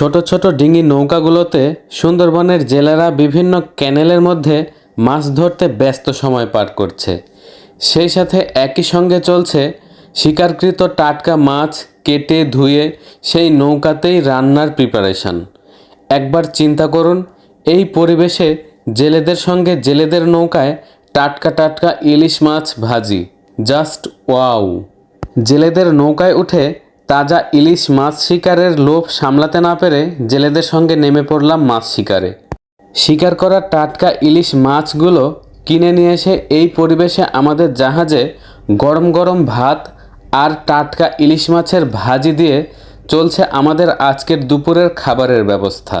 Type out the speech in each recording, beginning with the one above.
ছোট ছোট ডিঙি নৌকাগুলোতে সুন্দরবনের জেলেরা বিভিন্ন ক্যানেলের মধ্যে মাছ ধরতে ব্যস্ত সময় পার করছে। সেই সাথে একই সঙ্গে চলছে শিকারকৃত টাটকা মাছ কেটে ধুয়ে সেই নৌকাতেই রান্নার প্রিপারেশন একবার চিন্তা করুন, এই পরিবেশে জেলেদের সঙ্গে জেলেদের নৌকায় টাটকা টাটকা ইলিশ মাছ ভাজি জাস্ট ওয়াও জেলেদের নৌকায় উঠে তাজা ইলিশ মাছ শিকারের লোভ সামলাতে না পেরে জেলেদের সঙ্গে নেমে পড়লাম মাছ শিকারে। শিকার করা টাটকা ইলিশ মাছগুলো কিনে নিয়ে এসে এই পরিবেশে আমাদের জাহাজে গরম গরম ভাত আর টাটকা ইলিশ মাছের ভাজি দিয়ে চলছে আমাদের আজকের দুপুরের খাবারের ব্যবস্থা।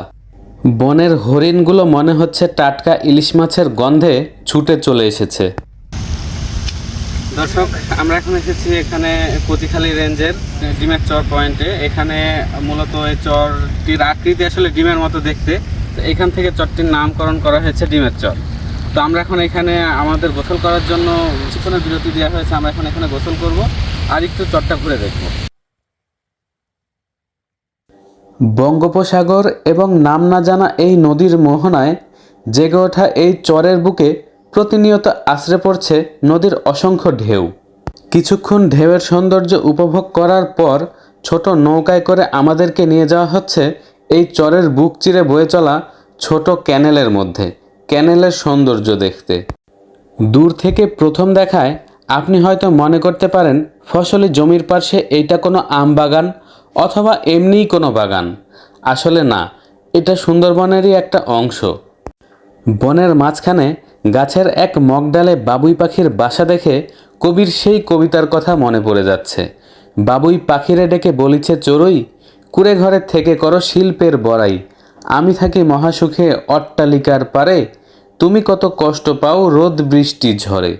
বনের হরিণগুলো মনে হচ্ছে টাটকা ইলিশ মাছের গন্ধে ছুটে চলে এসেছে। দর্শক, আমরা এখন এসেছি এখানে কচিখালি রেঞ্জের ডিমের চর পয়েন্টে। এখানে মূলত এই চরটির আকৃতি আসলে ডিমের মতো দেখতে। তো এখান থেকে চরটির নামকরণ করা হয়েছে ডিমের চর। তো আমরা এখন এখানে আমাদের গোসল করার জন্য কিছুক্ষণের বিরতি দেওয়া হয়েছে, আমরা এখন এখানে গোসল করব আর একটু চরটা ঘুরে দেখব। বঙ্গোপসাগর এবং নাম না জানা এই নদীর মোহনায় জেগে ওঠা এই চরের বুকে প্রতিনিয়ত আশ্রে পড়ছে নদীর অসংখ্য ঢেউ। কিছুক্ষণ ঢেউয়ের সৌন্দর্য উপভোগ করার পর ছোট নৌকায় করে আমাদেরকে নিয়ে যাওয়া হচ্ছে এই চরের বুক চিরে বয়ে চলা ছোট ক্যানেলের মধ্যে, ক্যানেলের সৌন্দর্য দেখতে। দূর থেকে প্রথম দেখায় আপনি হয়তো মনে করতে পারেন, ফসলি জমির পাশে এইটা কোনো আম বাগান অথবা এমনিই কোনো বাগান। আসলে না, এটা সুন্দরবনেরই একটা অংশ। বনের মাঝখানে গাছের এক মগডালে বাবুই পাখির বাসা দেখে কবির সেই কবিতার কথা মনে পড়ে যাচ্ছে। বাবুই পাখিরে ডেকে বলিছে, চড়ুই, কুড়ে ঘরে থেকে করো শিল্পের বড়াই। আমি থাকি মহাসুখে অট্টালিকার পারে তুমি কত কষ্ট পাও রোদ বৃষ্টি ঝরে।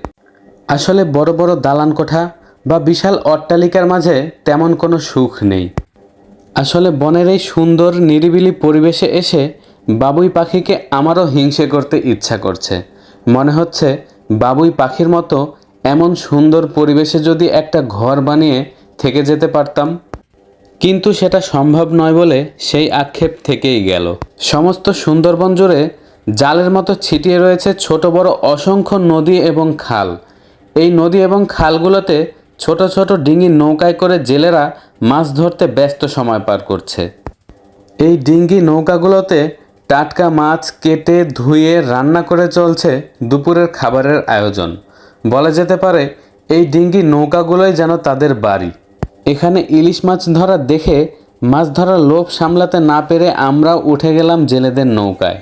আসলে বড় বড় দালান কোঠা বা বিশাল অট্টালিকার মাঝে তেমন কোনো সুখ নেই। আসলে বনের এই সুন্দর নিরিবিলি পরিবেশে এসে বাবুই পাখিকে আমারও হিংসে করতে ইচ্ছা করছে। মনে হচ্ছে বাবুই পাখির মতো এমন সুন্দর পরিবেশে যদি একটা ঘর বানিয়ে থেকে যেতে পারতাম। কিন্তু সেটা সম্ভব নয় বলে সেই আক্ষেপ থেকেই গেল। সমস্ত সুন্দরবন জুড়ে জালের মতো ছিটিয়ে রয়েছে ছোট বড় অসংখ্য নদী এবং খাল। এই নদী এবং খালগুলোতে ছোট ছোট ডিঙি নৌকায় করে জেলেরা মাছ ধরতে ব্যস্ত সময় পার করছে। এই ডিঙ্গি নৌকাগুলোতে টাটকা মাছ কেটে ধুয়ে রান্না করে চলছে দুপুরের খাবারের আয়োজন। বলা যেতে পারে, এই ডিঙ্গি নৌকাগুলোই যেন তাদের বাড়ি। এখানে ইলিশ মাছ ধরা দেখে মাছ ধরার লোভ সামলাতে না পেরে আমরা উঠে গেলাম জেলেদের নৌকায়।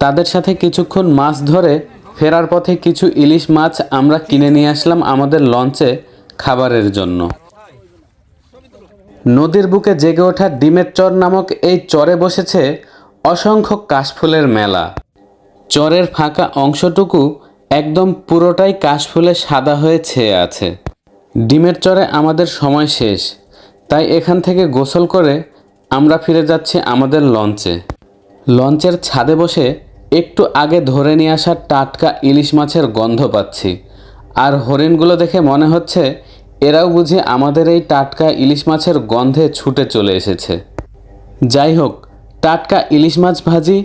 তাদের সাথে কিছুক্ষণ মাছ ধরে ফেরার পথে কিছু ইলিশ মাছ আমরা কিনে নিয়ে আসলাম আমাদের লঞ্চে খাবারের জন্য। নদীর বুকে জেগে ওঠা ডিমের চর নামক এই চরে বসেছে অসংখ্য কাশফুলের মেলা। চরের ফাঁকা অংশটুকু একদম পুরোটাই কাশফুলে সাদা হয়ে ছেয়ে আছে। ডিমের চরে আমাদের সময় শেষ। তাই এখান থেকে গোসল করে আমরা ফিরে যাচ্ছি আমাদের লঞ্চে। লঞ্চের ছাদে বসে একটু আগে ধরে নিয়ে আসা টাটকা ইলিশ মাছের গন্ধ পাচ্ছি। আর হরিণগুলো দেখে মনে হচ্ছে এরাও বুঝি আমাদের এই টাটকা ইলিশ মাছের গন্ধে ছুটে চলে এসেছে। যাই হোক টাটকা ইলিশ মাছ ভাজি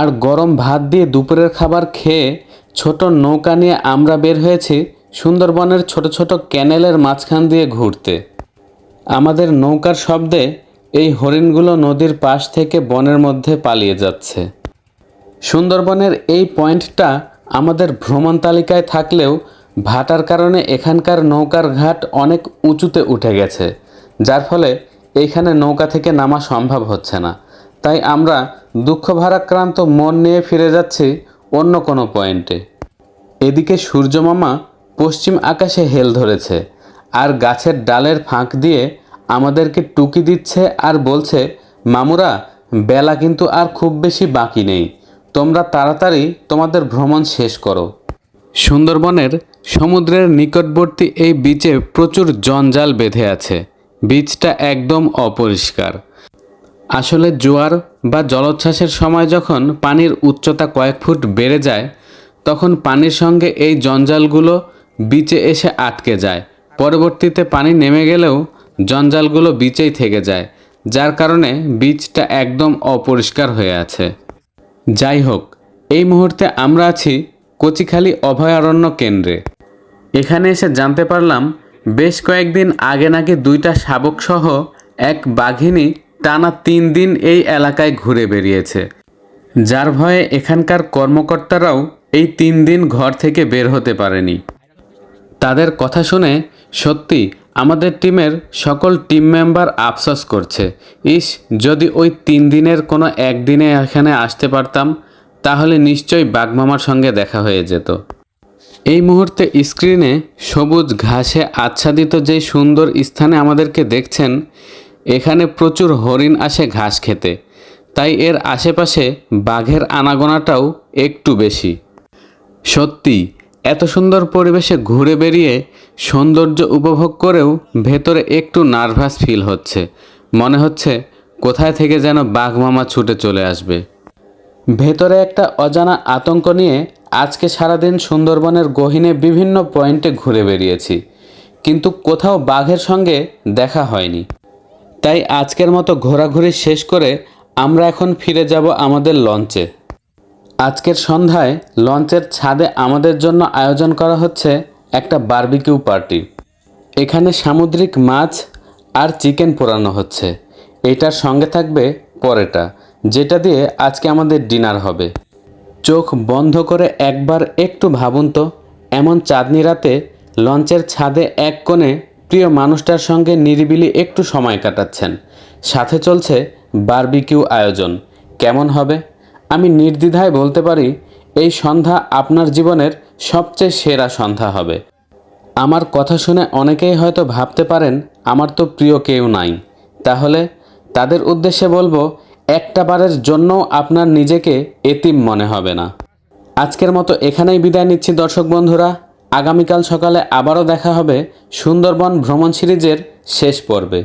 আর গরম ভাত দিয়ে দুপুরের খাবার খেয়ে ছোট নৌকা নিয়ে আমরা বের হয়েছি সুন্দরবনের ছোট ছোট ক্যানেলের মাঝখান দিয়ে ঘুরতে। আমাদের নৌকার শব্দে এই হরিণগুলো নদীর পাশ থেকে বনের মধ্যে পালিয়ে যাচ্ছে। সুন্দরবনের এই পয়েন্টটা আমাদের ভ্রমণ তালিকায় থাকলেও ভাটার কারণে এখানকার নৌকার ঘাট অনেক উঁচুতে উঠে গেছে, যার ফলে এইখানে নৌকা থেকে নামা সম্ভব হচ্ছে না। তাই আমরা দুঃখ ভারাক্রান্ত মন নিয়ে ফিরে যাচ্ছি অন্য কোনো পয়েন্টে। এদিকে সূর্যমামা পশ্চিম আকাশে হেল ধরেছে আর গাছের ডালের ফাঁক দিয়ে আমাদেরকে টুকি দিচ্ছে আর বলছে, মামুরা, বেলা কিন্তু আর খুব বেশি বাকি নেই। তোমরা তাড়াতাড়ি তোমাদের ভ্রমণ শেষ করো। সুন্দরবনের সমুদ্রের নিকটবর্তী এই বিচে প্রচুর জঞ্জাল বেঁধে আছে। বিচটা একদম অপরিষ্কার। আসলে জোয়ার বা জলোচ্ছ্বাসের সময় যখন পানির উচ্চতা কয়েক ফুট বেড়ে যায়, তখন পানির সঙ্গে এই জঞ্জালগুলো বিচে এসে আটকে যায়। পরবর্তীতে পানি নেমে গেলেও জঞ্জালগুলো বিচেই থেকে যায়, যার কারণে বীজটা একদম অপরিষ্কার হয়ে আছে। যাই হোক, এই মুহূর্তে আমরা আছি কচিখালি অভয়ারণ্য কেন্দ্রে। এখানে এসে জানতে পারলাম, বেশ কয়েকদিন আগে নাকি দুইটা শাবকসহ এক বাঘিনী টানা তিন দিন এই এলাকায় ঘুরে বেরিয়েছে যার ভয়ে এখানকার কর্মকর্তারাও এই তিন দিন ঘর থেকে বের হতে পারেনি। তাদের কথা শুনে সত্যি আমাদের টিমের সকল টিম মেম্বার আফসোস করছে। ইস, যদি ওই তিন দিনের কোনো একদিনে এখানে আসতে পারতাম, তাহলে নিশ্চয়ই বাঘমামার সঙ্গে দেখা হয়ে যেত। এই মুহূর্তে স্ক্রিনে সবুজ ঘাসে আচ্ছাদিত যে সুন্দর স্থানে আমাদেরকে দেখছেন এখানে প্রচুর হরিণ আসে ঘাস খেতে, তাই এর আশেপাশে বাঘের আনাগোনাটাও একটু বেশি। সত্যি, এত সুন্দর পরিবেশে ঘুরে বেরিয়ে সৌন্দর্য উপভোগ করেও ভেতরে একটু নার্ভাস ফিল হচ্ছে। মনে হচ্ছে কোথায় থেকে যেন বাঘ মামা ছুটে চলে আসবে। ভেতরে একটা অজানা আতঙ্ক নিয়ে আজকে সারাদিন সুন্দরবনের গহীনে বিভিন্ন পয়েন্টে ঘুরে বেরিয়েছি, কিন্তু কোথাও বাঘের সঙ্গে দেখা হয়নি। তাই আজকের মতো ঘোরাঘুরি শেষ করে আমরা এখন ফিরে যাব আমাদের লঞ্চে। আজকের সন্ধ্যায় লঞ্চের ছাদে আমাদের জন্য আয়োজন করা হচ্ছে একটা বারবিকিউ পার্টি। এখানে সামুদ্রিক মাছ আর চিকেন পোড়ানো হচ্ছে। এটার সঙ্গে থাকবে পরেটা, যেটা দিয়ে আজকে আমাদের ডিনার হবে। চোখ বন্ধ করে একবার একটু ভাবুন তো, এমন চাঁদনি রাতে লঞ্চের ছাদে এক কোণে প্রিয় মানুষটার সঙ্গে নিরিবিলি একটু সময় কাটাচ্ছেন। সাথে চলছে বারবিকিউ আয়োজন। কেমন হবে? আমি নির্দ্বিধায় বলতে পারি, এই সন্ধ্যা আপনার জীবনের সবচেয়ে সেরা সন্ধ্যা হবে। আমার কথা শুনে অনেকেই হয়তো ভাবতে পারেন, আমার তো প্রিয় কেউ নাই। তাহলে তাদের উদ্দেশ্যে বলব, একটা বারের জন্যও আপনার নিজেকে এতিম মনে হবে না। আজকের মতো এখানেই বিদায় নিচ্ছি দর্শক বন্ধুরা। আগামীকাল সকালে আবারও দেখা হবে সুন্দরবন ভ্রমণ সিরিজের শেষ পর্বে।